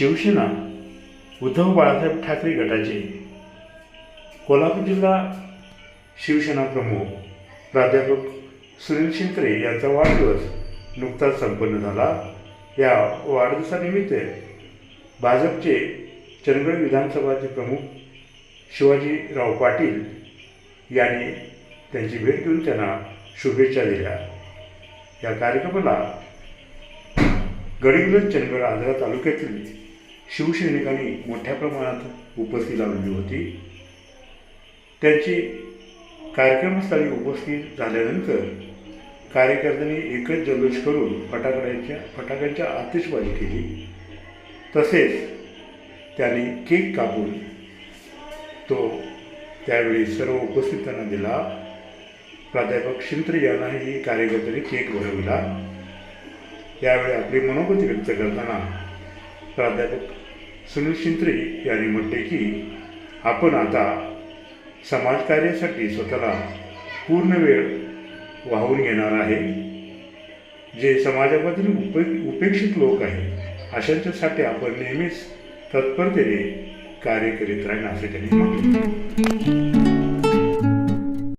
शिवसेना उद्धव बाळासाहेब ठाकरे गटाचे कोल्हापूर जिल्हा शिवसेना प्रमुख प्राध्यापक सुनील शिंत्रे यांचा वाढदिवस नुकताच संपन्न झाला. या वाढदिवसानिमित्त भाजपचे चंदगड विधानसभाचे प्रमुख शिवाजीराव पाटील यांनी त्यांची भेट घेऊन त्यांना शुभेच्छा दिल्या. या कार्यक्रमाला गडिंग्रज चंदगड आजरा तालुक्यातील शिवसैनिकांनी मोठ्या प्रमाणात उपस्थिती लावली होती. त्यांची कार्यक्रमस्थळी उपस्थित झाल्यानंतर कार्यकर्त्यांनी एकच जल्लोष करून फटाकड्यांच्या फटाक्यांच्या आतिषबाजी केली. तसेच त्यांनी केक कापून तो त्यावेळी सर्व उपस्थितांना दिला. प्राध्यापक शिंत्रे यांनाही कार्यकर्त्यांनी केक भरविला यावेळी आपली मनोगती व्यक्त करताना प्राध्यापक सुनील शिंत्रे यांनी म्हटले की आपण आता समाजकार्यासाठी स्वतःला पूर्ण वेळ वाहून घेणार आहे. जे समाजामधील उपे उपेक्षित लोक आहेत अशांच्यासाठी आपण नेहमीच तत्परतेने कार्य करीत राहीन असे त्यांनी म्हटले.